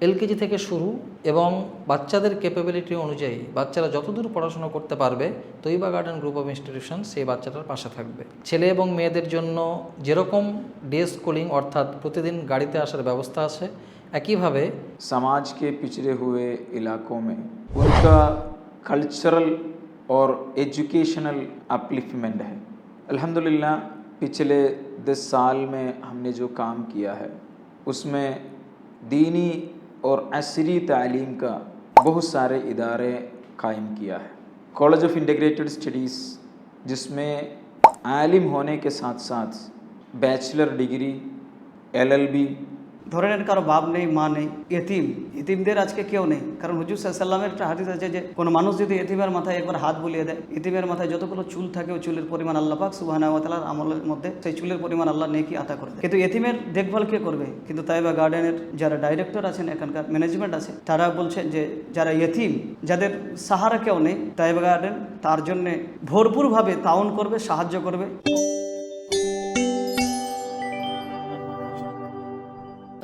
LKG থেকে শুরু এবং বাচ্চাদের ক্যাপাবিলিটি অনুযায়ী বাচ্চারা যতদূর পড়াশোনা করতে পারবে তৈবা গার্ডেন গ্রুপ অফ ইনস্টিটিউশন সেই বাচ্চাটার পাশে থাকবে ছেলে এবং মেয়েদের জন্য যেরকম ডে স্কুলিং অর্থাৎ প্রতিদিন গাড়িতে আসার ব্যবস্থা আছে একইভাবে समाज के पिछड़े हुए इलाकों में उनका कल्चरल और एजुकेशनल अपलिफ्टमेंट है अल्हम्दुलिल्लाह पिछले दस साल में हमने जो काम किया है उसमें दीनी और असरी तालीम का बहुत सारे इदारे कायम किया है। कॉलेज ऑफ़ इंटीग्रेटेड स्टडीज़ जिसमें आलिम होने के साथ साथ बैचलर डिग्री एलएलबी ধরে নেন কারও বাপ নেই, মা নেই, এতিম। এতিমদের আজকে কেউ নেই। কারণ হুজুর সাল্লামের একটা হাদিস আছে যে, কোনো মানুষ যদি এতিমের মাথায় একবার হাত বুলিয়ে দেয়, এতিমের মাথায় যতগুলো চুল থাকে ওই চুলের পরিমাণ আল্লাহ পাক সুবাহানার আমলের মধ্যে সেই চুলের পরিমাণ আল্লাহ নেকি আতা করে কিন্তু এতিমের দেখভাল কে করবে? কিন্তু তাইবা গার্ডেনের যারা ডাইরেক্টর আছেন, এখানকার ম্যানেজমেন্ট আছে, তারা বলছেন যে, যারা এতিম, যাদের সাহারা কেউ নেই, তাইবা গার্ডেন তার জন্যে ভরপুরভাবে তাউন করবে, সাহায্য করবে।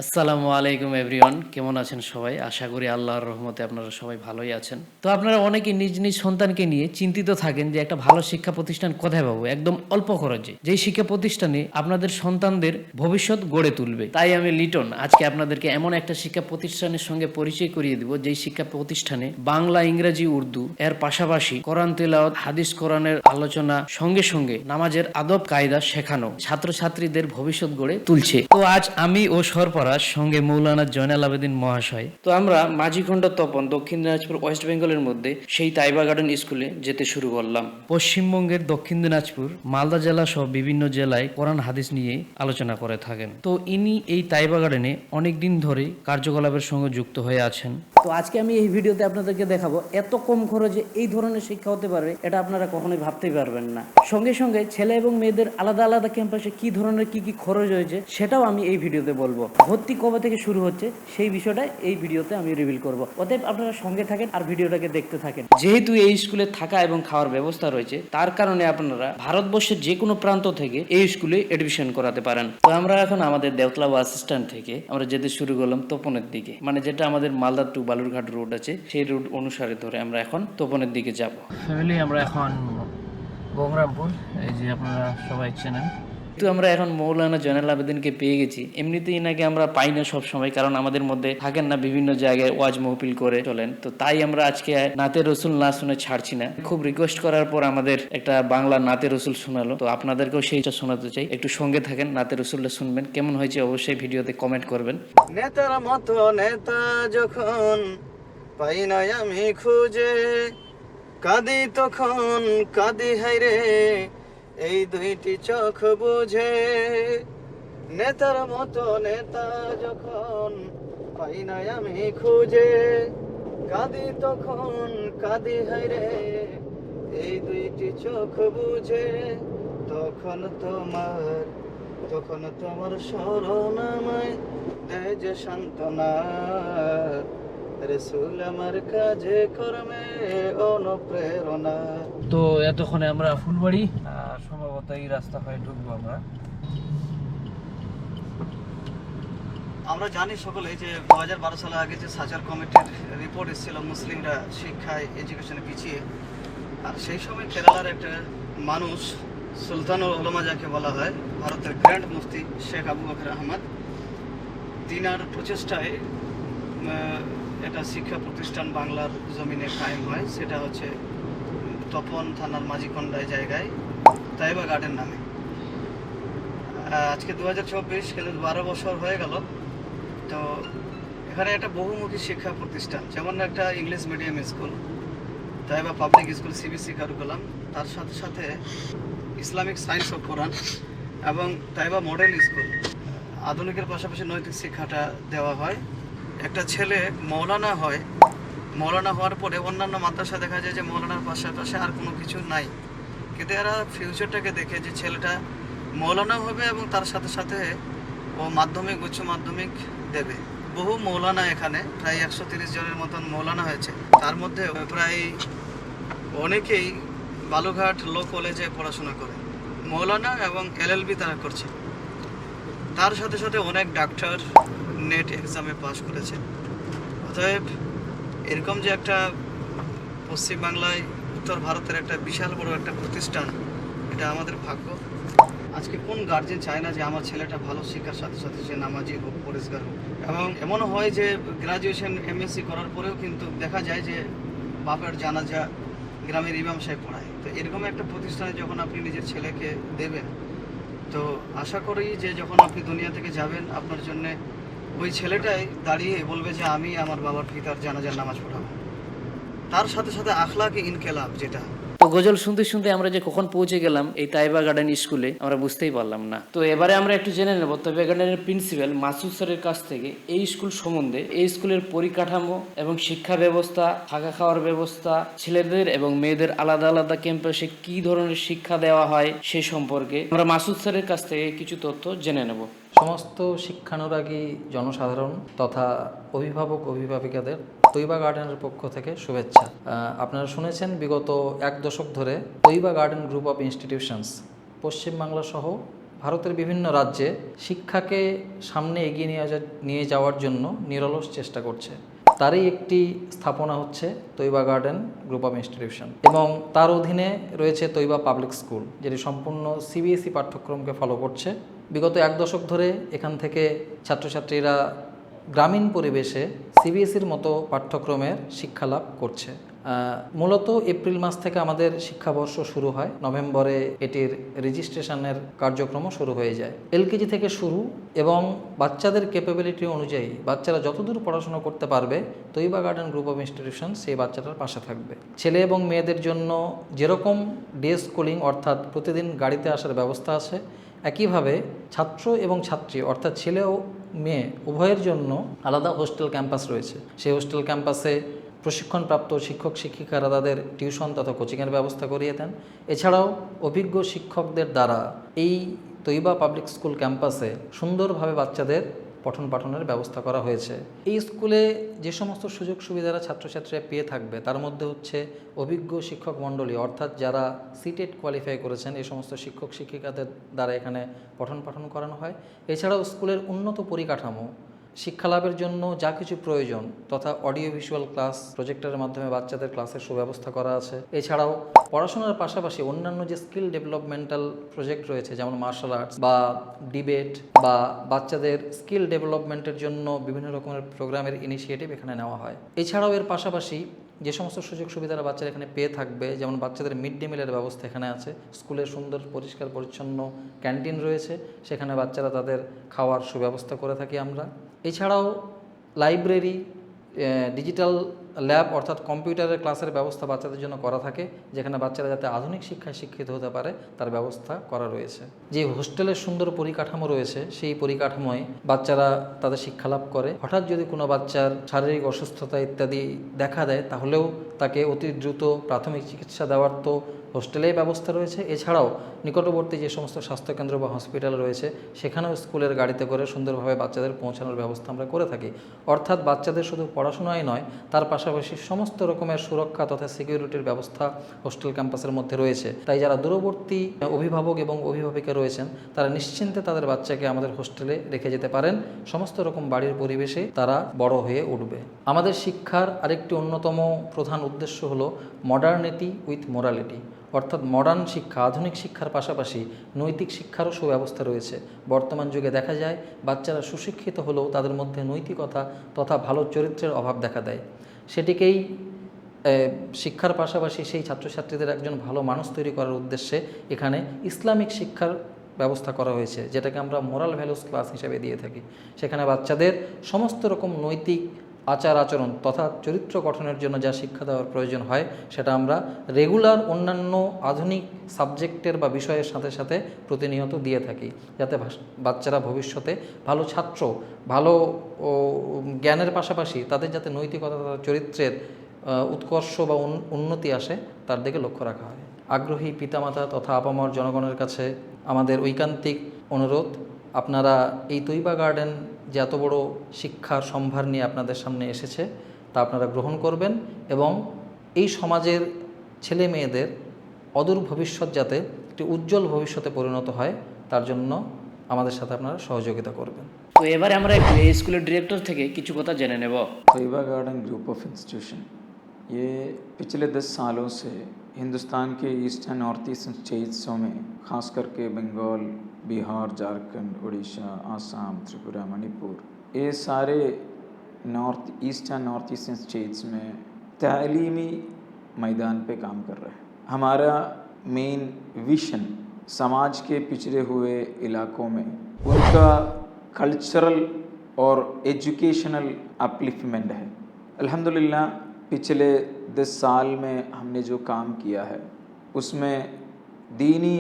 আসসালামু আলাইকুম এভরিওয়ান। কেমন আছেন সবাই? আশা করি আল্লাহর রহমতে আপনারা সবাই ভালোই আছেন। তো আপনারা অনেকে নিজ নিজ সন্তানকে নিয়ে চিন্তিত থাকেন যে একটা ভালো শিক্ষা প্রতিষ্ঠান কোথায় পাবো? একদম অল্প খরচে। যেই শিক্ষা প্রতিষ্ঠানে আপনাদের সন্তানদের ভবিষ্যৎ গড়ে তুলবে। তাই আমি লিটন আজকে আপনাদেরকে এমন একটা শিক্ষা প্রতিষ্ঠানের সঙ্গে পরিচয় করিয়ে দিব, যেই শিক্ষা প্রতিষ্ঠানে বাংলা, ইংরেজি, উর্দু, এর পাশাপাশি কোরআন তেলাওয়াত, হাদিস, কোরআনের আলোচনা, সঙ্গে সঙ্গে নামাজের আদব, কায়দা শেখানো ছাত্রছাত্রীদের ভবিষ্যৎ গড়ে তুলছে। তো আজ আমি ও সরপরাজ সঙ্গে মৌলানা জয়নাল আবেদিন মহাশয়। তো আমরা মাঝিখণ্ড তপন দক্ষিণ দিনাজপুর ওয়েস্ট বেঙ্গলের মধ্যে সেই তাইবা গার্ডেন স্কুলে যেতে শুরু করলাম। পশ্চিমবঙ্গের দক্ষিণ দিনাজপুর মালদা জেলা সহ বিভিন্ন জেলায় কোরআন হাদিস নিয়ে আলোচনা করে থাকেন। তো ইনি এই তাইবা গার্ডেনে অনেক দিন ধরে কার্যকলাপের সঙ্গে যুক্ত হয়ে আছেন। তো আজকে আমি এই ভিডিওতে আপনাদেরকে দেখাবো এত কম খরচে এই ধরনের শিক্ষা হতে পারবে এটা আপনারা কখনোই ভাবতেই পারবেন না। সঙ্গে সঙ্গে ছেলে এবং মেয়েদের আলাদা আলাদা ক্যাম্পাসে কি ধরনের কি কি খরচ হয়েছে সেটাও আমি এই ভিডিওতে বলব। ভর্তি কবে থেকে শুরু হচ্ছে, সেই বিষয়টা এই ভিডিওতে আমি রিভিল করব। অতএব আপনারা সঙ্গে থাকেন আর ভিডিওটাকে দেখতে থাকেন। যেহেতু এই স্কুলে থাকা এবং খাওয়ার ব্যবস্থা রয়েছে, তার কারণে আপনারা ভারতবর্ষের যে কোনো প্রান্ত থেকে এই স্কুলে এডমিশন করাতে পারেন। তো আমরা এখন আমাদের দেওতলা বাস স্ট্যান্ড থেকে আমরা যেতে শুরু করলাম তোপনের দিকে। মানে যেটা আমাদের মালদা টু বালুরঘাট রোড আছে, সেই রুট অনুসারে ধরে আমরা এখন তোপনের দিকে যাব। ফ্যামিলি আমরা এখন গঙ্গরামপুর, এই যে আপনারা সবাই চেনেন। কিন্তু আমরা এখন মৌলানা জয়নাল আবেদিনকে পেয়ে গেছি। এমনিতেই নাকি আমরা পাই না সব সময় কারণ আমাদের মধ্যে থাকেন না বিভিন্ন জায়গায় ওয়াজ মহফিল করে চলেন। তো তাই আমরা আজকে নাতে রসুল না শুনে ছাড়ছি না। খুব রিকোয়েস্ট করার পর আমাদের একটা বাংলা নাতে রসুল শোনালো। তো আপনাদেরকেও সেইটা শোনাতে চাই। একটু সঙ্গে থাকেন, নাতে রসুলটা শুনবেন। কেমন হয়েছে অবশ্যই ভিডিওতে কমেন্ট করবেন। নেতার মতো নেতা যখন পাই না আমি খুঁজে, কাঁদি তখন, কাঁদি হাইরে এই দুইটি চোখ বুঝে, নেতার মতো নেতা যখন পাই না আমি খুঁজে, কাঁদি তখন কাঁদি হাইরে এই দুইটি চোখ বুঝে, তখন তোমার তখন তোমার স্মরণ আমায় দেয় যে সান্ত্বনা। রসুল আমার কাজে কর্মে অনুপ্রেরণা। তো এতক্ষণে আমরা ফুলবাড়ি সম্ভবত এই রাস্তা হয়ে ঢুকবো আমরা। আমরা জানি সকলে যে দু হাজার বারো সালে আগে যে সাচার কমিটির রিপোর্ট এসেছিল, মুসলিমরা শিক্ষায় এডুকেশনে পিছিয়ে, আর সেই সময় কেরালার একটা মানুষ সুলতানুল ওলমা যাকে বলা হয়, ভারতের গ্র্যান্ড মুফতি শেখ আবু বকর আহমদ, তিনার প্রচেষ্টায় একটা শিক্ষা প্রতিষ্ঠান বাংলার জমিনে কায়েম হয়। সেটা হচ্ছে তপন থানার মাঝিকন্ডায় জায়গায়। তাইবা গার্ডেন নামে। আজকে দু হাজার চব্বিশ কিন্তু বারো বছর হয়ে গেল। তো এখানে একটা বহুমুখী শিক্ষা প্রতিষ্ঠান, যেমন একটা ইংলিশ মিডিয়াম স্কুল তাই বা পাবলিক স্কুল সিবিসি কারিকুলাম তার সাথে সাথে ইসলামিক সায়েন্স অফ কোরআন এবং তাইবা মডেল স্কুল আধুনিকের পাশাপাশি নৈতিক শিক্ষাটা দেওয়া হয়। একটা ছেলে মৌলানা হয়, মৌলানা হওয়ার পরে অন্যান্য মাদ্রাসা দেখা যায় যে মৌলানার পাশাপাশি আর কোনো কিছু নাই। কিন্তু এরা ফিউচারটাকে দেখে যে ছেলেটা মৌলানা হবে এবং তার সাথে সাথে ও মাধ্যমিক, উচ্চ মাধ্যমিক দেবে। বহু মৌলানা এখানে, প্রায় একশো তিরিশ জনের মতন মৌলানা হয়েছে। তার মধ্যে প্রায় অনেকেই বালুঘাট লো কলেজে পড়াশোনা করে। মৌলানা এবং এলএলবি তারা করছে। তার সাথে সাথে অনেক ডাক্তার নেট এক্সামে পাশ করেছে। অতএব এরকম যে একটা পশ্চিমবাংলায় উত্তর ভারতের একটা বিশাল বড় একটা প্রতিষ্ঠান। এটা আমাদের ভাগ্য। আজকে কোন গার্জেন চায় না যে আমার ছেলেটা ভালো শিক্ষার সাথে সাথে সে নামাজি হোক, পরিষ্কার হোক। এবং এমনও হয় যে গ্রাজুয়েশন এমএসসি করার পরেও কিন্তু দেখা যায় যে বাপের জানাজা গ্রামের ইমাম সাহেব পড়ায়। তো এরকম একটা প্রতিষ্ঠানে যখন আপনি নিজের ছেলেকে দেবেন, তো আশা করি যে যখন আপনি দুনিয়া থেকে যাবেন, আপনার জন্য ওই ছেলেটাই দাঁড়িয়ে বলবে যে, আমি আমার বাবার পিতার জানাজার নামাজ পড়াবো। তার সাথে সাথে আখলাকে ইনকেলাব যেটা। তো গজল শুনতে শুনতে আমরা যে কখন পৌঁছে গেলাম এই তাইবা গার্ডেন স্কুলে আমরা বুঝতেই পারলাম না। তো এবারে আমরা একটু জেনে নেব তাইবা গার্ডেনের প্রিন্সিপাল মাসুদ স্যারের কাছ থেকে এই স্কুল সম্বন্ধে এই স্কুলের পরিকাঠামো এবং শিক্ষা ব্যবস্থা থাকা খাওয়ার ব্যবস্থা ছেলেদের এবং মেয়েদের আলাদা আলাদা ক্যাম্পাসে কি ধরনের শিক্ষা দেওয়া হয় সে সম্পর্কে আমরা মাসুদ স্যারের কাছ থেকে কিছু তথ্য জেনে নেব। সমস্ত শিক্ষানুরাগী জনসাধারণ তথা অভিভাবক অভিভাবিকাদের তৈবা গার্ডেনের পক্ষ থেকে শুভেচ্ছা। আপনারা শুনেছেন বিগত এক দশক ধরে Taiba garden group of institutions, Paschimbangla সহ ভারতের বিভিন্ন রাজ্যে শিক্ষাকে সামনে এগিয়ে নিয়ে যাওয়ার জন্য নিরলস চেষ্টা করছে। তারই একটি স্থাপনা হচ্ছে তৈবা গার্ডেন গ্রুপ অফ ইনস্টিটিউশন এবং তার অধীনে রয়েছে তৈবা পাবলিক স্কুল, যেটি সম্পূর্ণ সিবিএসই পাঠ্যক্রমকে ফলো করছে। বিগত এক দশক ধরে এখান থেকে ছাত্রছাত্রীরা গ্রামীণ পরিবেশে সিবিএসির মতো পাঠ্যক্রমের শিক্ষা লাভ করছে মূলত এপ্রিল মাস থেকে আমাদের শিক্ষাবর্ষ শুরু হয়। নভেম্বরে এটির রেজিস্ট্রেশনের কার্যক্রমও শুরু হয়ে যায়। এলকেজি থেকে শুরু এবং বাচ্চাদের ক্যাপাবিলিটি অনুযায়ী বাচ্চারা যতদূর পড়াশোনা করতে পারবে, তৈবা গার্ডেন গ্রুপ অফ ইনস্টিটিউশন সেই বাচ্চাটার পাশে থাকবে। ছেলে এবং মেয়েদের জন্য যেরকম ডে স্কুলিং অর্থাৎ প্রতিদিন গাড়িতে আসার ব্যবস্থা আছে একইভাবে ছাত্র এবং ছাত্রী, অর্থাৎ ছেলে ও মেয়ে, উভয়ের জন্য আলাদা হোস্টেল ক্যাম্পাস রয়েছে। সেই হোস্টেল ক্যাম্পাসে প্রশিক্ষণপ্রাপ্ত শিক্ষক, শিক্ষিকারা তাদের টিউশন তথা কোচিংয়ের ব্যবস্থা করিয়ে দেন। এছাড়াও অভিজ্ঞ শিক্ষকদের দ্বারা এই তৈবা পাবলিক স্কুল ক্যাম্পাসে সুন্দরভাবে বাচ্চাদের পঠন পাঠনের ব্যবস্থা করা হয়েছে। এই স্কুলে যে সমস্ত সুযোগ সুবিধারা ছাত্রছাত্রীরা পেয়ে থাকবে, তার মধ্যে হচ্ছে অভিজ্ঞ শিক্ষক মণ্ডলী, অর্থাৎ যারা সিটেট কোয়ালিফাই করেছেন, এই সমস্ত শিক্ষক, শিক্ষিকাদের দ্বারা এখানে পঠন পাঠন করানো হয়। এছাড়াও স্কুলের উন্নত পরিকাঠামো শিক্ষা লাভের জন্য যা কিছু প্রয়োজন তথা অডিও ভিজুয়াল ক্লাস, প্রজেক্টরের মাধ্যমে বাচ্চাদের ক্লাসের সুব্যবস্থা করা আছে। এছাড়াও পড়াশোনার পাশাপাশি অন্যান্য যে স্কিল ডেভেলপমেন্টাল প্রজেক্ট রয়েছে, যেমন মার্শাল আর্টস বা ডিবেট বা বাচ্চাদের স্কিল ডেভেলপমেন্টের জন্য বিভিন্ন রকমের প্রোগ্রামের ইনিশিয়েটিভ এখানে নেওয়া হয়। এছাড়াও এর পাশাপাশি যে সমস্ত সুযোগ সুবিধারা বাচ্চারা এখানে পেয়ে থাকবে, যেমন বাচ্চাদের মিড ডে মিলের ব্যবস্থা এখানে আছে। স্কুলের সুন্দর, পরিষ্কার, পরিচ্ছন্ন ক্যান্টিন রয়েছে। সেখানে বাচ্চারা তাদের খাওয়ার সুব্যবস্থা করে থাকি আমরা। এছাড়াও লাইব্রেরি ডিজিটাল ল্যাব অর্থাৎ কম্পিউটারের ক্লাসের ব্যবস্থা বাচ্চাদের জন্য করা থাকে, যেখানে বাচ্চারা যাতে আধুনিক শিক্ষায় শিক্ষিত হতে পারে, তার ব্যবস্থা করা রয়েছে। যে হোস্টেলের সুন্দর পরিকাঠামো রয়েছে, সেই পরিকাঠামোয় বাচ্চারা তাদের শিক্ষা লাভ করে। হঠাৎ যদি কোনো বাচ্চার শারীরিক অসুস্থতা ইত্যাদি দেখা দেয়, তাহলেও তাকে অতি দ্রুত প্রাথমিক চিকিৎসা দেওয়ার তো হোস্টেলেই ব্যবস্থা রয়েছে। এছাড়াও নিকটবর্তী যে সমস্ত স্বাস্থ্যকেন্দ্র বা হসপিটাল রয়েছে, সেখানেও স্কুলের গাড়িতে করে সুন্দরভাবে বাচ্চাদের পৌঁছানোর ব্যবস্থা আমরা করে থাকি। অর্থাৎ বাচ্চাদের শুধু পড়াশোনাই নয়, তার পাশাপাশি সমস্ত রকমের সুরক্ষা তথা সিকিউরিটির ব্যবস্থা হোস্টেল ক্যাম্পাসের মধ্যে রয়েছে। তাই যারা দূরবর্তী অভিভাবক এবং অভিভাবিকা রয়েছেন, তারা নিশ্চিন্তে তাদের বাচ্চাকে আমাদের হোস্টেলে রেখে যেতে পারেন। সমস্ত রকম বাড়ির পরিবেশে তারা বড় হয়ে উঠবে। আমাদের শিক্ষার আরেকটি অন্যতম প্রধান উদ্দেশ্য হলো মডার্নিটি উইথ মোরালিটি অর্থাৎ মডার্ন শিক্ষা, আধুনিক শিক্ষার পাশাপাশি নৈতিক শিক্ষারও সুব্যবস্থা রয়েছে। বর্তমান যুগে দেখা যায়, বাচ্চারা সুশিক্ষিত হলেও তাদের মধ্যে নৈতিকতা তথা ভালো চরিত্রের অভাব দেখা দেয়। সেটিকেই শিক্ষার পাশাপাশি সেই ছাত্রছাত্রীদের একজন ভালো মানুষ তৈরি করার উদ্দেশ্যে এখানে ইসলামিক শিক্ষার ব্যবস্থা করা হয়েছে, যেটাকে আমরা মোরাল ভ্যালুস ক্লাস হিসেবে দিয়ে থাকি। সেখানে বাচ্চাদের সমস্ত রকম নৈতিক আচার আচরণ তথা চরিত্র গঠনের জন্য যা শিক্ষা দেওয়ার প্রয়োজন হয়, সেটা আমরা রেগুলার অন্যান্য আধুনিক সাবজেক্টের বা বিষয়ের সাথে সাথে প্রতিনিয়ত দিয়ে থাকি, যাতে বাচ্চারা ভবিষ্যতে ভালো ছাত্র, ভালো জ্ঞানের পাশাপাশি তাদের যাতে নৈতিকতা চরিত্রের উৎকর্ষ বা উন- উন্নতি আসে, তার দিকে লক্ষ্য রাখা হয়। আগ্রহী পিতামাতা তথা আপামর জনগণের কাছে আমাদের ঐকান্তিক অনুরোধ, আপনারা এই তৈবা গার্ডেন যে এত বড় শিক্ষার সম্ভার নিয়ে আপনাদের সামনে এসেছে তা আপনারা গ্রহণ করবেন এবং এই সমাজের ছেলে মেয়েদের অদূর ভবিষ্যৎ যাতে একটি উজ্জ্বল ভবিষ্যতে পরিণত হয় তার জন্য আমাদের সাথে আপনারা সহযোগিতা করবেন। তো এবারে আমরা স্কুলের ডিরেক্টর থেকে কিছু কথা জেনে নেব। গার্ডেন গ্রুপ অফ ইনস্টিটিউশন ये पिछले दस सालों से हिंदुस्तान के ईस्टर्न नॉर्थ ईस्टर्न स्टेट्सों में, खास करके बंगाल, बिहार, झारखंड, उड़ीसा, आसाम, त्रिपुरा, मणिपुर, ये सारे north east and north eastern states में तालीमी मैदान पे काम कर रहे हैं। हमारा मेन विशन समाज के पिछड़े हुए इलाकों में उनका कल्चरल और एजुकेशनल अपलिफ्टमेंट है। अल्हम्दुलिल्लाह पिछले दस साल में हमने जो काम किया है, उसमें दीनी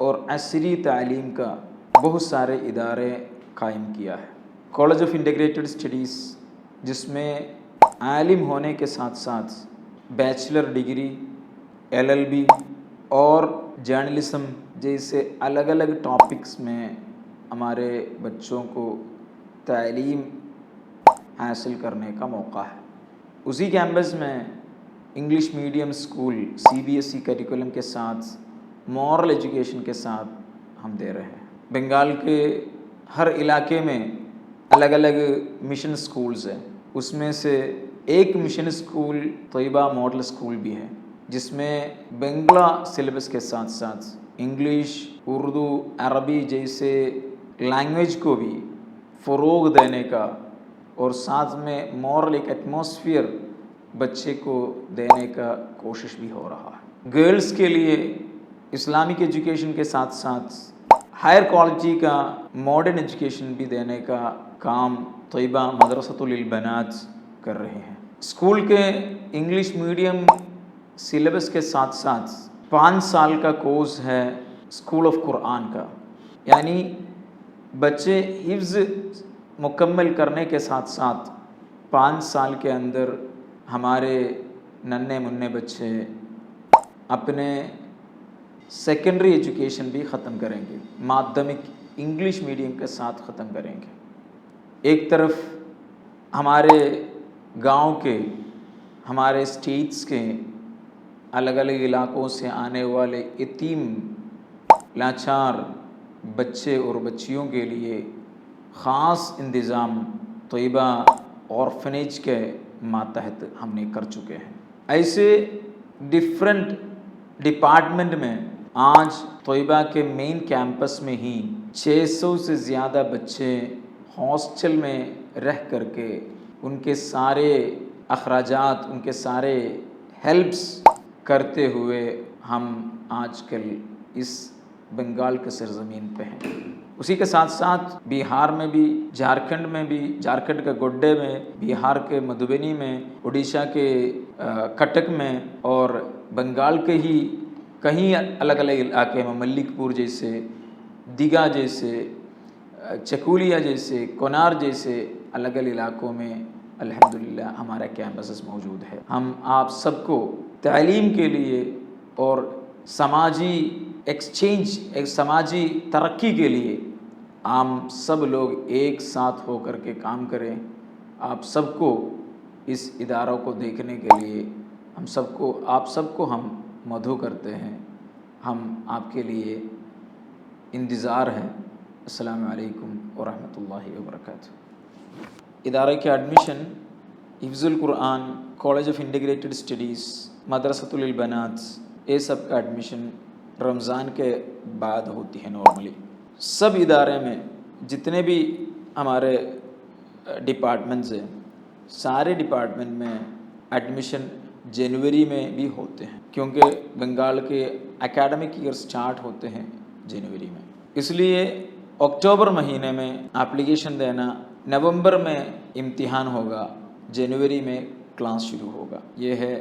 और असरी तालीम का बहुत सारे इदारे कायम किया है। कॉलेज ऑफ़ इंटीग्रेटेड स्टडीज़ जिसमें आलिम होने के साथ साथ बैचलर डिग्री एलएलबी और जर्नलिज्म जैसे अलग अलग टॉपिक्स में हमारे बच्चों को तालीम हासिल करने का मौका है। उसी कैंपस में English medium school CBSE curriculum के साथ मॉरल एजुकेशन के साथ हम दे रहे हैं। बंगाल के हर इलाके में अलग अलग मिशन स्कूल्स हैं। उसमें से एक mission school Taiba model school भी है, जिसमें बंगला सिलेबस के साथ साथ इंग्लिश उर्दू अरबी जैसे लैंग्वेज को भी फ़रोग देने का और साथ में मॉरल एक एटमोसफियर बच्चे को देने का कोशिश भी हो रहा है। गर्ल्स के लिए इस्लामिक एजुकेशन के साथ साथ हायर क्वालिटी का मॉडर्न एजुकेशन भी देने का काम तयबा मदरसतुल बनात कर रहे हैं। स्कूल के इंग्लिश मीडियम सिलेबस के साथ साथ पाँच साल का कोर्स है स्कूल ऑफ़ कुरान का। यानी बच्चे हिफ्ज़ मुकम्मल करने के साथ साथ पाँच साल के अंदर हमारे नन्हे मुन्ने बच्चे अपने सेकेंडरी एजुकेशन भी ख़त्म करेंगे। माध्यमिक इंग्लिश मीडियम के साथ ख़त्म करेंगे। एक तरफ़ हमारे गाँव के, हमारे स्टेट्स के अलग अलग इलाकों से आने वाले यतीम लाचार बच्चे और बच्चियों के लिए ख़ास इंतज़ाम तयबा ऑर्फनेज के मातहत हमने कर चुके हैं। ऐसे डिफरेंट डिपार्टमेंट में आज तयबा के मेन कैंपस में ही 600 से ज़्यादा बच्चे हॉस्टल में रह करके उनके सारे अखराजात, उनके सारे हेल्प्स करते हुए हम आजकल इस बंगाल के सरजमीन पे हैं। उसी के साथ साथ बिहार में भी, झारखंड में भी, झारखंड के गोड्डे में, बिहार के मधुबनी में, उड़ीसा के कटक में और बंगाल के ही कहीं अलग अलग इलाके में मल्लिकपुर जैसे, दीघा जैसे चकुलिया जैसे, कोनार जैसे अलग अलग इलाकों में अल्हम्दुलिल्लाह हमारा कैंपस मौजूद है। हम आप सबको तालीम के लिए और समाजी एक्सचेंज एक समाजी तरक्की के लिए हम सब लोग एक साथ होकर के काम करें। आप सबको इस इदारों को देखने के लिए हम सबको, आप सबको हम मधु करते हैं। हम आपके लिए इंतज़ार हैं। अस्सलाम वालेकुम व रहमतुल्लाहि व बरकातुहू इदारे के admission Hifzul Quran college of integrated studies Madrasatul Banat ये सब का एडमिशन रमज़ान के बाद होती है नॉर्मली सब इदारे में जितने भी हमारे डिपार्टमेंट्स हैं, सारे डिपार्टमेंट में एडमिशन जनवरी में भी होते हैं, क्योंकि बंगाल के एकेडमिक ईयर स्टार्ट होते हैं जनवरी में। इसलिए अक्टूबर महीने में एप्लीकेशन देना, नवंबर में इम्तिहान होगा, जनवरी में क्लास शुरू होगा। ये है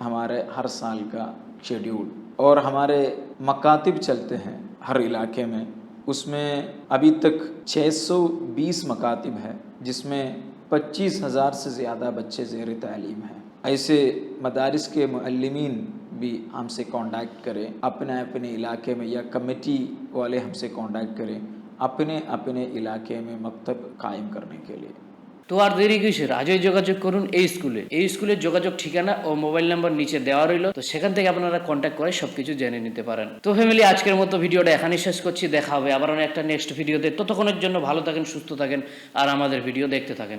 हमारे हर साल का शेड्यूल और हमारे मकातिब चलते हैं हर इलाके में, उसमें अभी तक 620 मकातिब है, जिसमें पच्चीस हज़ार से ज़्यादा बच्चे ज़ेर तालीम हैं। ऐसे मदारस के मुअल्लिमीन भी हमसे कांटेक्ट करें अपने अपने इलाके में या कमेटी वाले हमसे कांटेक्ट करें अपने अपने इलाके में मकतब कायम करने के लिए। তো আর দেরি কিসের আজই যোগাযোগ করুন এই স্কুলে। এই স্কুলের যোগাযোগ ঠিকানা ও মোবাইল নাম্বার নিচে দেওয়া রইল। তো সেখান থেকে আপনারা কন্ট্যাক্ট করে সবকিছু জেনে নিতে পারেন। তো ফ্যামিলি আজকের মতো ভিডিওটা এখানেই শেষ করছি। দেখা হবে আবার একটা নেক্সট ভিডিওতে ততক্ষণের জন্য ভালো থাকেন, সুস্থ থাকেন আর আমাদের ভিডিও দেখতে থাকেন।